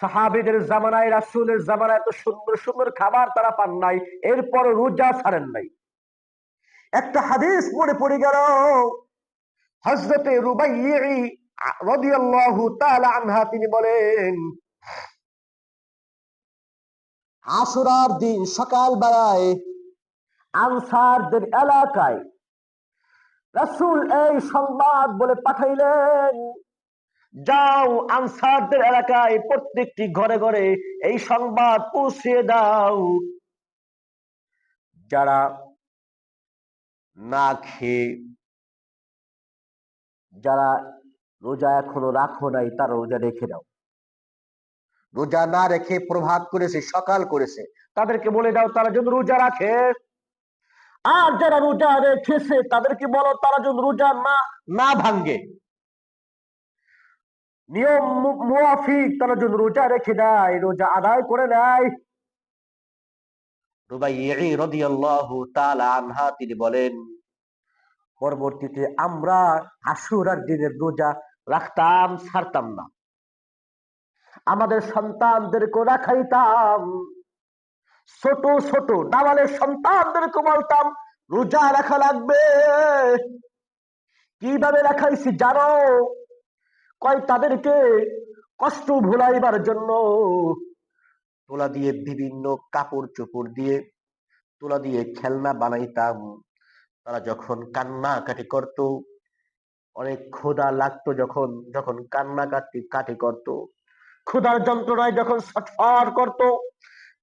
সাহাবিদের জামানায়, রাসূলের জামানায় এত সুন্দর সুন্দর খাবার তারা পান নাই এরপর রোজা ছাড়েন নাই। একটা হাদিস মনে পড়ে গেল হজরতে আনহা, তিনি বলেন আশুরার দিন সকাল বেলায় আনসারদের এলাকায় রাসূল এই সংবাদ বলে পাঠাইলেন যাও আনসারদের এলাকায় প্রত্যেকটি ঘরে ঘরে এই সংবাদ পৌঁছে দাও। যারা না খেয়ে, যারা রোজা এখনও রাখো নাই, তারা রোজা রেখে দাও। রোজা না রেখে প্রভাত করেছে, সকাল করেছে, তাদেরকে বলে দাও তারা যেন রোজা রাখে। আর যারা রোজা রেখেছে, তাদেরকে বলো তারা যেন রোজা না না ভাঙ্গে নিয়ম মু- মুয়াফিক তারা যেন রোজা রেখে দেয়, রোজা আদায় করে নেয়। তিনি বলেন, পরবর্তীতে আমরা আশুরার দিনের রোজা রাখতাম, ছাড়তাম না। আমাদের সন্তানদেরকে রাখাইতাম। ছোট ছোট নাবালের সন্তানদেরকে বলতাম, রোজা রাখা লাগবে। কীভাবে রাখাইছি জানো? কয় তাদেরকে কষ্ট ভুলাইবার জন্য? তোলা দিয়ে বিভিন্ন কাপড় চোপড় দিয়ে, তোলা দিয়ে খেলনা বানাইতাম। তারা যখন কান্নাকাটি করত, অনেক ক্ষুধা লাগতো যখন যখন কান্নাকাটি কাটি করত। ক্ষুধার যন্ত্রণায় যখন ছটফট করত,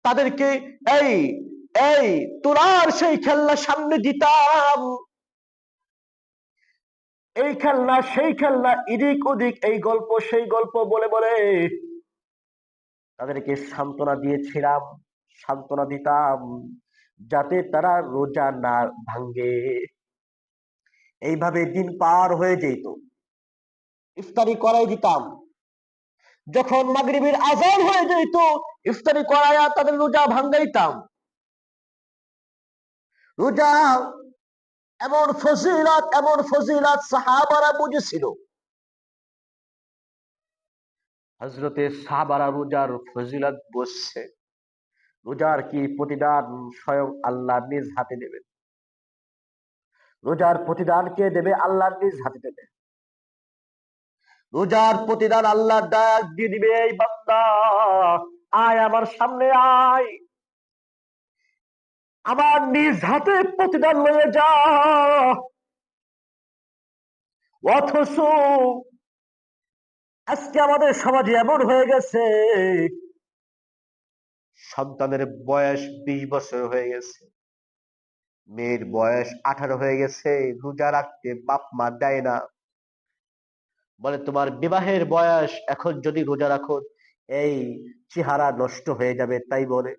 তাদেরকে, এই এই তোরার সেই খেলনা সামনে দিতাম। এই খেলনা, সেই খেলনা এদিক ওদিক এই গল্প, সেই গল্প বলে বলে তাদেরকে সান্ত্বনা দিয়েছিলাম, সান্ত্বনা দিতাম, যাতে তারা রোজা না ভাঙ্গে এইভাবে দিন পার হয়ে যেত। ইফতারি করাই দিতাম। যখন মাগরিবের আজান হয়ে যেত, ইফতারি করাইয়া তাদের রোজা ভাঙ্গাইতাম রোজা এমন ফজিলাত এমন ফজিলাত সাহাবারা বুঝেছিল। হজরতে সাহাবারা রোজার ফজিলাত বসছে রোজার কি প্রতিদান স্বয়ং আল্লাহ নিজ হাতে দেবেন রোজার প্রতিদান কে দেবে? আল্লাহ নিজ হাতে দেবে। রোজার প্রতিদান আল্লাহ দিয়ে দিবে, এই বান্দা, আয় আমার সামনে আয়। আমার নিজ হাতে প্রতিদান লয়ে যা। অথচ আজকে আমাদের সমাজে এমন হয়ে গেছে, সন্তানের বয়স বিশ বছর হয়ে গেছে, মেয়ের বয়স আঠারো হয়ে গেছে, রোজা রাখতে বাপ মা দেয় না। বলে তোমার বিবাহের বয়স এখন যদি রোজা রাখো, এই চেহারা নষ্ট হয়ে যাবে, তাই বলে।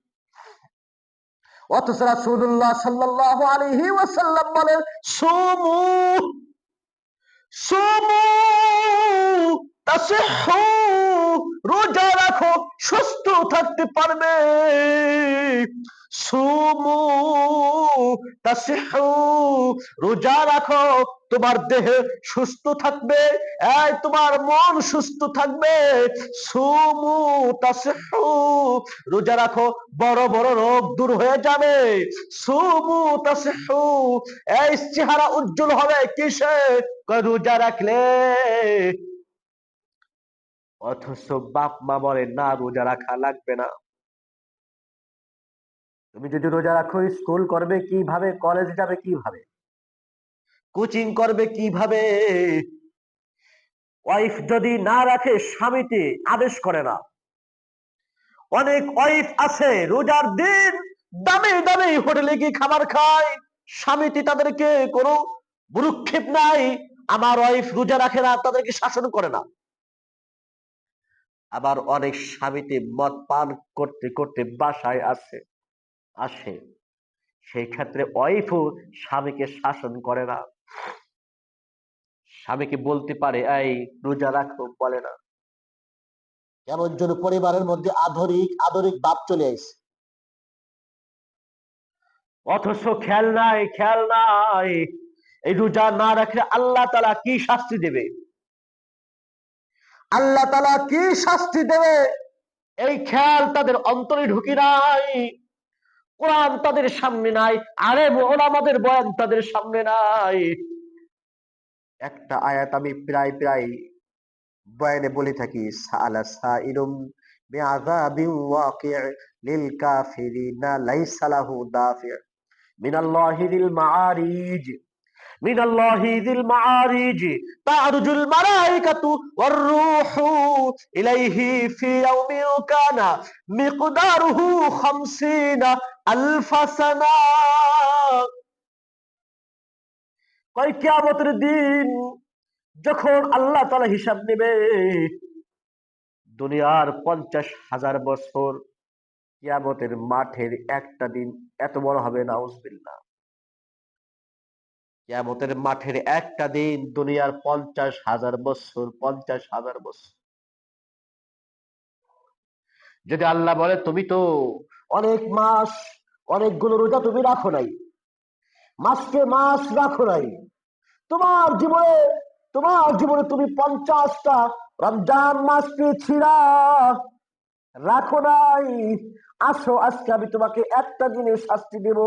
অথচ রাসূলুল্লাহ সাল্লাল্লাহু আলাইহি ওয়াসাল্লাম বলেন, সুমু সুমু, তাসিহু, রোজা রাখো, সুস্থ থাকতে পারবে। সুমু, তাসিহু, রোজা রাখো তোমার দেহ সুস্থ থাকবে, এই তোমার মন সুস্থ থাকবে। সুমু তাসিহু, রোজা রাখো, বড় বড় রোগ দূর হয়ে যাবে। সুমু তাসিহু, এই চেহারা উজ্জ্বল হবে কিসে? রোজা রাখলে। অথচ বাপ মা বলে, না, রোজা রাখা লাগবে না। তুমি যদি রোজা রাখো, স্কুল করবে কীভাবে, কলেজ যাবে কীভাবে? কোচিং করবে কীভাবে? ওয়াইফ যদি না রাখে স্বামীতে আদেশ করে না। অনেক ওয়াইফ আছে, রোজার দিন দামে দামে হোটেলে গিয়ে খাবার খায়। স্বামীতে তাদেরকে কোনো ভ্রুক্ষেপ নাই, আমার ওয়াইফ রোজা রাখে না, তাদেরকে শাসন করে না। আবার অনেক স্বামীতে মদ পান করতে করতে বাসায় আসে আসে। সেই ক্ষেত্রে ওয়াইফও স্বামীকে শাসন করে না। স্বামীকে বলতে পারে এই রোজা রাখো বলে না। কেমন যেন পরিবারের মধ্যে আধরিক আধরিক ভাব চলে আসে। অথচ খেয়াল নাই খেয়াল নাই। এই রোজা না রাখলে আল্লাহ তালা কি শাস্তি দেবে? আল্লাহ তালা কি শাস্তি দেবে? এই খেয়াল তাদের অন্তরে ঢুকি নাই। কোরআন তাদের সামনে নাই, আরে ওলামাদের বয়ান তাদের সামনে নাই। একটা আয়াত আমি প্রায় প্রায় বয়ানে বলে থাকি সালা সাইরুম বিআযাবিন ওয়াকি' লিল কাফিরিনা লাইসা লাহু দাফি' মিনাল্লাহি যিল মাআরিজ, মিনাল্লাহি যিল মাআরিজ, তা'রুজুল মালাইকাতু ওয়ার রূহু ইলাইহি ফি ইয়াউমিন কানা মিকদারুহু 50 আলফা কয় কিয়ামতের দিন যখন আল্লাহ তাআলা হিসাব নেবে, দুনিয়ার পঞ্চাশ হাজার বছর কিয়ামতের মাঠের একটা দিন এত বড় হবে, নাউজবিল্লাহ। কিয়ামতের মাঠের একটা দিন দুনিয়ার পঞ্চাশ হাজার বছর, পঞ্চাশ হাজার বছর। যদি আল্লাহ বলে, তুমি তো অনেক মাস, অনেকগুলো রোজা তুমি রাখো নাই। মাসকে মাস রাখো নাই। তোমার জীবনে তোমার জীবনে তুমি পঞ্চাশটা রমজান মাস পেয়েছিলা রাখো নাই। আসো, আজকে আমি তোমাকে একটা দিনের শাস্তি দেব।